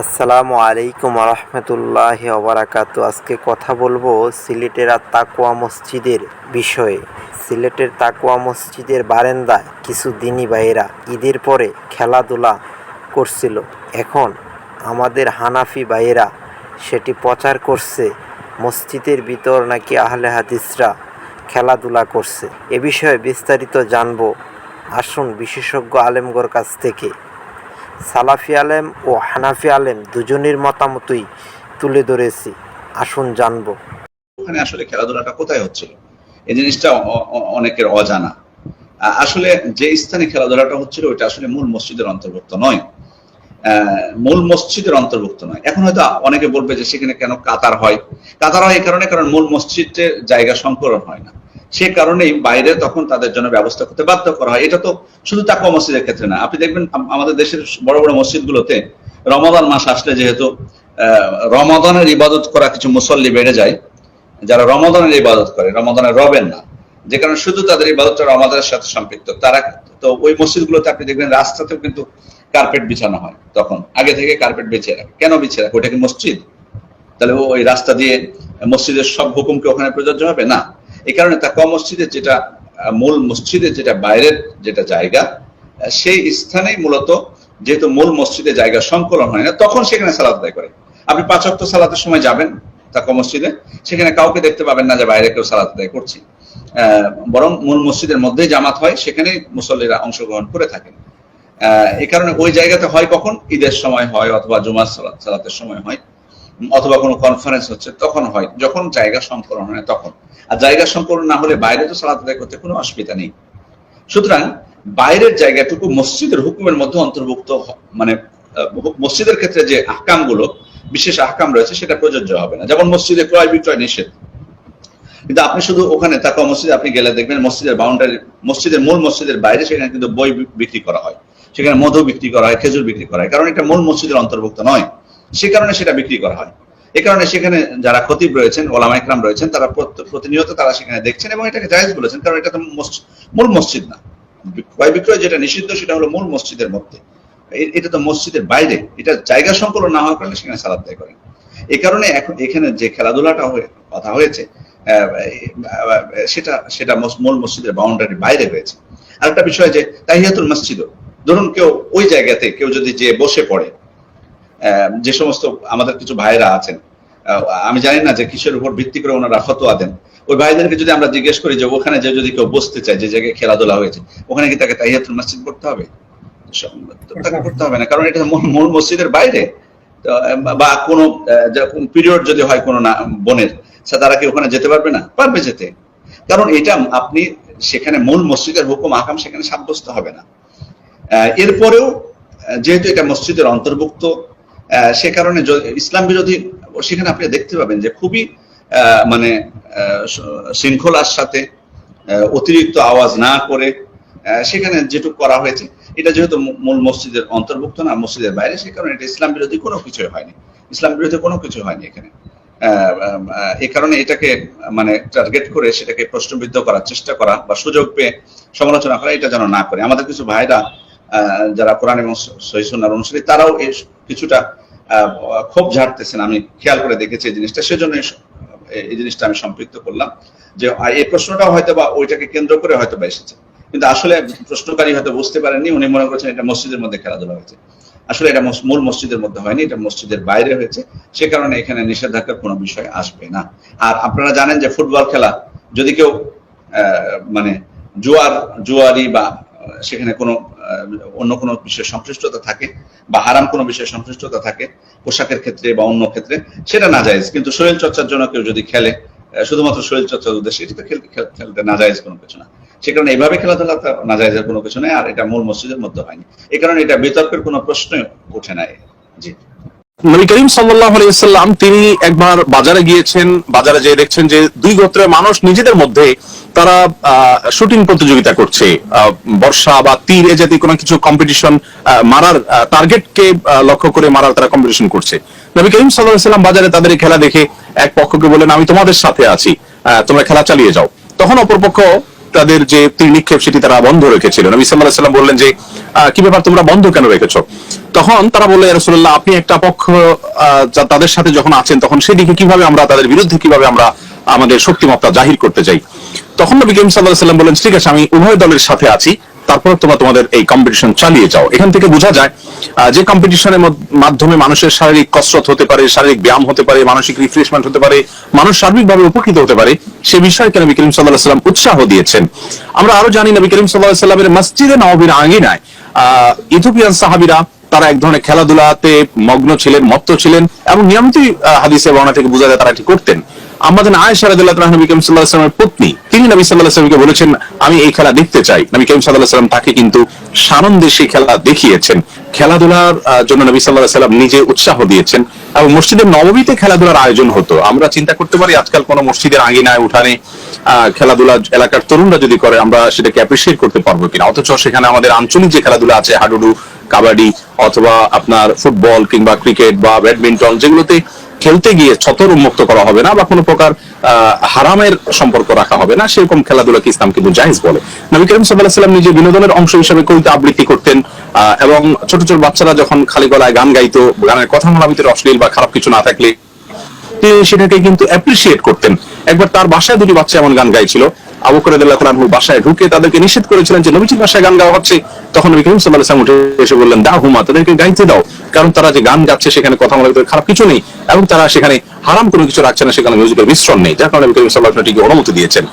আসসালামু আলাইকুম রহমতুল্লাহ ওবরাকাতু আজকে কথা বলব সিলেটের তাকুয়া মসজিদের বিষয়ে। সিলেটের তাকুয়া মসজিদের বারান্দায় কিছু দিনী ভাইয়েরা ঈদের পরে খেলাধুলা করছিল। এখন আমাদের হানাফি ভাইয়েরা সেটি প্রচার করছে। মসজিদের ভিতর নাকি আহলে হাদিসরা খেলাধুলা করছে। এ বিষয়ে বিস্তারিত জানব। আসুন বিশেষজ্ঞ আলেমগর কাছ থেকে। সালাফি আলেম ও হানাফি আলেম দুজনের মতামতই তুলে ধরেছি। আসুন জানব। ওখানে আসলে খেলাধুলাটা কোথায় হচ্ছিল? এই জিনিসটা অনেকের অজানা। আসলে যে স্থানে খেলাধুলাটা হচ্ছিল ওটা আসলে মূল মসজিদের অন্তর্ভুক্ত নয়। মূল মসজিদের অন্তর্ভুক্ত নয়। এখন হয়তো অনেকে বলবে যে সেখানে কেন কাতার হয়? কাতার হয় এই কারণে কারণ মূল মসজিদের জায়গা সংকলন হয় না। সে কারণেই বাইরে তখন তাদের জন্য ব্যবস্থা করতে বাধ্য করা হয়। এটা তো শুধু তাকুয়া মসজিদের ক্ষেত্রে না। আপনি দেখবেন আমাদের দেশের বড় বড় মসজিদগুলোতে রমাদান মাস আসলে যেহেতু রমাদানের ইবাদত করা কিছু মুসল্লি বেড়ে যায়। যারা রমাদানের ইবাদত করে, রমাদানের রবেন না। যে কারণে শুধু তাদের ইবাদতটা রমাদানের সাথে সম্পৃক্ত। তারা তো ওই মসজিদগুলোতে আপনি দেখবেন রাস্তাতেও কিন্তু কার্পেট বিছানো হয় তখন। আগে থেকে কার্পেট বিছিয়ে রাখে। কেন বিছিয়ে রাখে? ওটা কি মসজিদ? তাহলে ওই রাস্তা দিয়ে মসজিদের সব হুকুমকে ওখানে প্রযোজ্য হবে? না। এই কারণে তাকুয়া মসজিদের যেটা মূল মসজিদের যেটা বাইরের যেটা জায়গা সেই স্থানেই মূলত যেহেতু মূল মসজিদে জায়গা সংকলন হয় না, তখন সেখানে সালাদ আদায় করে। আপনি পাঁচ অক্ট সালাতের সময় যাবেন তাকুয়া মসজিদে, সেখানে কাউকে দেখতে পাবেন না যে বাইরে কেউ সালাত আদায় করছে। বরং মূল মসজিদের মধ্যেই জামাত হয়, সেখানেই মুসল্লিরা অংশগ্রহণ করে থাকেন। এই কারণে ওই জায়গাতে হয় কখন? ঈদের সময় হয় অথবা জুমার সালাত, সালাতের সময় হয়। অথবা কোনো কনফারেন্স হচ্ছে, তখন হয়। যখন জায়গা সংকলন হয়, তখন। আর জায়গা সংকলন না হলে বাইরে তো সালাত আদায় করতে কোনো অসুবিধা নেই। সুতরাং বাইরের জায়গাটুকু মসজিদের হুকুমের মধ্যে অন্তর্ভুক্ত মানে মসজিদের ক্ষেত্রে যে আহকামগুলো, বিশেষ আহকাম রয়েছে, সেটা প্রযোজ্য হবে না। যেমন মসজিদে ক্রয় বিক্রয় নিষেধ। কিন্তু আপনি শুধু ওখানে তাকুয়া মসজিদে আপনি গেলে দেখবেন মসজিদের বাউন্ডারি মসজিদের মূল মসজিদের বাইরে সেখানে কিন্তু বই বিক্রি করা হয়। সেখানে মধু বিক্রি করা হয়, খেজুর বিক্রি করা হয়। কারণ এটা মূল মসজিদের অন্তর্ভুক্ত নয়। সে কারণে সেটা বিক্রি করা হয়। এ কারণে সেখানে যারা খতিব রয়েছেন, ওলামা ইকরাম রয়েছেন, তারা প্রতিনিয়ত তারা সেখানে দেখছেন এবং এটাকে জায়েজ বলেছেন, কারণ এটা তো মূল মসজিদ না। ক্রয় বিক্রয় যেটা নিষিদ্ধ, সেটা হলো মূল মসজিদের মধ্যে। এটা তো মসজিদের বাইরে। এটা জায়গা সংকলন না হওয়ার কারণে সেখানে সালাদ আদায় করেন। এই কারণে এখন এখানে যে খেলাধুলাটা কথা হয়েছে সেটা সেটা মূল মসজিদের বাউন্ডারি বাইরে হয়েছে। আরেকটা বিষয় যে তাহিয়াতুল মসজিদ ধরুন কেউ ওই জায়গাতে কেউ যদি যে বসে পড়ে যে সমস্ত আমাদের কিছু ভাইরা আছেন আমি জানি না যে কিসের উপর ভিত্তি করে ওনারা ফতোয়া দেন। ওই ভাইদেরকে যদি আমরা জিজ্ঞেস করি যে ওখানে যে যদি কেউ বসতে চায়, যে জায়গায় খেলাধুলা হয়েছে, ওখানে কি তাকে তাহিয়াতুল মসজিদ করতে হবে? তাকে করতে হবে না, কারণ এটা মূল- মসজিদের বাইরে। বা কোনো পিরিয়ড যদি হয় কোনো বোনের তারা কি ওখানে যেতে পারবে না? পারবে যেতে। কারণ এটা আপনি সেখানে মূল মসজিদের হুকুম, আকাম সেখানে সাব্যস্ত হবে না। এরপরেও যেহেতু এটা মসজিদের অন্তর্ভুক্ত সে কারণে ইসলাম বিরোধী, সেখানে আপনি দেখতে পাবেন যে খুবই মানে শৃঙ্খলার সাথে অতিরিক্ত আওয়াজ না করে সেখানে যেটুকু করা হয়েছে, এটা যেহেতু মূল মসজিদের অন্তর্ভুক্ত না, মসজিদের বাইরে, সে কারণে এটা ইসলাম বিরোধী কোনো কিছুই হয়নি। ইসলাম বিরোধী কোনো কিছু হয়নি এখানে। এই কারণে এটাকে মানে টার্গেট করে সেটাকে প্রশ্নবিদ্ধ করার চেষ্টা করা বা সুযোগ পেয়ে সমালোচনা করা, এটা যেন না করে। আমাদের কিছু ভাইরা যারা কোরআন এবং সহিসুনার অনুসারী, তারাও এই কিছুটা ক্ষোভ ঝাড়তেছেন। আমি খেয়াল করে দেখেছি এই জিনিসটা। সেজন্য এই- জিনিসটা আমি সম্পৃক্ত করলাম যে এই প্রশ্নটাও হয়তো বা ওইটাকে কেন্দ্র করে হয়তো বা এসেছে। কিন্তু আসলে প্রশ্নকারী হয়তো বুঝতে পারেননি। উনি মনে করছেন এটা মসজিদের মধ্যে খেলাধুলা হয়েছে। আসলে এটা মূল মসজিদের মধ্যে হয়নি, এটা মসজিদের বাইরে হয়েছে। সে কারণে এখানে নিষেধাজ্ঞার কোনো বিষয় আসবে না। আর আপনারা জানেন যে ফুটবল খেলা, যদি কেউ মানে জুয়ার, জুয়ারি বা সেখানে কোনো অন্য কোনো বিষয়ে সংশ্লিষ্টতা থাকে বা হারাম কোনো বিষয়ে সংশ্লিষ্টতা থাকে, পোশাকের ক্ষেত্রে বা অন্য ক্ষেত্রে, সেটা না যায় কিন্তু শরীর চর্চার জন্য কেউ যদি খেলে শুধুমাত্র শরীর চর্চার উদ্দেশ্যে, এটা তো খেল- খেল- খেলতে না যায় কোনো কিছু না। সে কারণে এইভাবে খেলাধুলা না যায় কোনো কিছু নেই, আর এটা মূল মসজিদের মধ্যে হয়নি। এই কারণে এটা বিতর্কের কোনো প্রশ্নই ওঠে না। জি। নবী করিম সাল্লাহ আলাইসাল্লাম তিনি একবার বাজারে গিয়েছেন, বাজারে যেয়ে দেখছেন যে দুই গোত্রের মানুষ নিজেদের মধ্যে তারা শুটিং প্রতিযোগিতা করছে। বর্ষা বা তীর এ জাতীয় কোনো কিছু কম্পিটিশন মারার টার্গেটকে লক্ষ্য করে মারার তারা কম্পিটিশন করছে। নবী করিম সাল্লাহ সাল্লাম বাজারে তাদের খেলা দেখে এক পক্ষকে বলেন আমি তোমাদের সাথে আছি তোমরা খেলা চালিয়ে যাও। তখন অপরপক্ষ তাদের যে তীর নিক্ষেপ সেটি তারা বন্ধ রেখেছিল। নবী আলাইহি সাল্লাম বললেন যে কি ব্যাপার তোমরা বন্ধ কেন রেখেছো? তখন তারা বললে রাসূলুল্লাহ, আপনি একটা পক্ষ তাদের সাথে যখন আছেন, তখন সেদিকে কীভাবে আমরা, তাদের বিরুদ্ধে কীভাবে আমরা, আমাদের শক্তিমত্তা জাহির করতে যাই তখন নবী করিম আলাইহি সাল্লাম বললেন, ঠিক আছে, আমি উভয় দলের সাথে আছি, তারপর তোমরা তোমাদের এই কম্পিটিশন চালিয়ে যাও। এখান থেকে বোঝা যায় যে কম্পিটিশনের মাধ্যমে মানুষের শারীরিক কসরত হতে পারে, শারীরিক ব্যায়াম হতে পারে, মানসিক রিফ্রেশমেন্ট হতে পারে, মানুষ সার্বিকভাবে উপকৃত হতে পারে, সে বিষয়কে নবী করিম সাল্লাহ সাল্লাম উৎসাহ দিয়েছেন। আমরা আরও জানি, নবী করিম সাল্লাহ সাল্লামের মসজিদে নবীর আঙ্গিনায় আহ ইথোপিয়ান সাহাবিরা তারা এক ধরনের খেলাধুলাতে মগ্ন ছিলেন, মত্ত ছিলেন এবং নিয়মিতই হাদিসে বর্ণনা থেকে বোঝা যায় তারা এটি করতেন। আমাদের আয়েশা রাদিয়াল্লাহু তাআলা নবী করিম সাল্লাল্লাহু আলাইহি পত্নী, তিনি নবী সাল্লাল্লাহু আলাইহি বলেছেন, আমি এই খেলা দেখতে চাই। নবী করিম সাল্লাল্লাহু তাকে কিন্তু সানন্দে সেই খেলা দেখিয়েছেন। খেলাধুলার জন্য নবী সাল্লাল্লাহু আলাইহি নিজে উৎসাহ দিয়েছেন এবং মসজিদের নববীতে খেলাধুলার আয়োজন হতো। আমরা চিন্তা করতে পারি, আজকাল কোনো মসজিদের আঙ্গিনায় উঠানে খেলাধুলা এলাকার তরুণরা যদি করে, আমরা সেটাকে অ্যাপ্রিসিয়েট করতে পারব কিনা? অথচ সেখানে আমাদের আঞ্চলিক যে খেলাধুলা আছে, হাডুডু কাবাডি অথবা আপনার ফুটবল কিংবা ক্রিকেট বা ব্যাডমিন্টন যেগুলোতে খেলতে গিয়ে ছতর উন্মুক্ত করা হবে না বা কোনো প্রকার হারামের সম্পর্ক রাখা হবে না, সেরকম খেলাধুলাকে ইসলাম কিন্তু জায়েজ বলে। নবী করিম সাল্লাহ সাল্লাম নিজে বিনোদনের অংশ হিসেবে কবিতা আবৃত্তি করতেন এবং ছোট ছোট বাচ্চারা যখন খালি গলায় গান গাইতো, গানের কথা মালা ভিতরে অশ্লীল বা খারাপ কিছু না থাকলে সেটাকে কিন্তু অ্যাপ্রিসিয়েট করতেন। একবার তার বাসায় দুটি বাচ্চা এমন গান গাইছিল। আবু করেদুল্লাহ বাসায় ঢুকে তাদেরকে নিষেধ করেছিলেন যে, নবীজির বাসায় গান গাওয়া হচ্ছে। তখন নবী করিম সাল্লাহ উঠে এসে বললেন দা হুমা, তাদেরকে গাইতে দাও। কারণ তারা যে গান গাচ্ছে সেখানে কথা বলে ভিতরে খারাপ কিছু নেই এবং তারা সেখানে হারাম কোনো কিছু রাখছে না সেখানে মিউজিকের মিশ্রণ নেই। যার কারণে নবী করিম সাল্লাহ অনুমতি দিয়েছেন।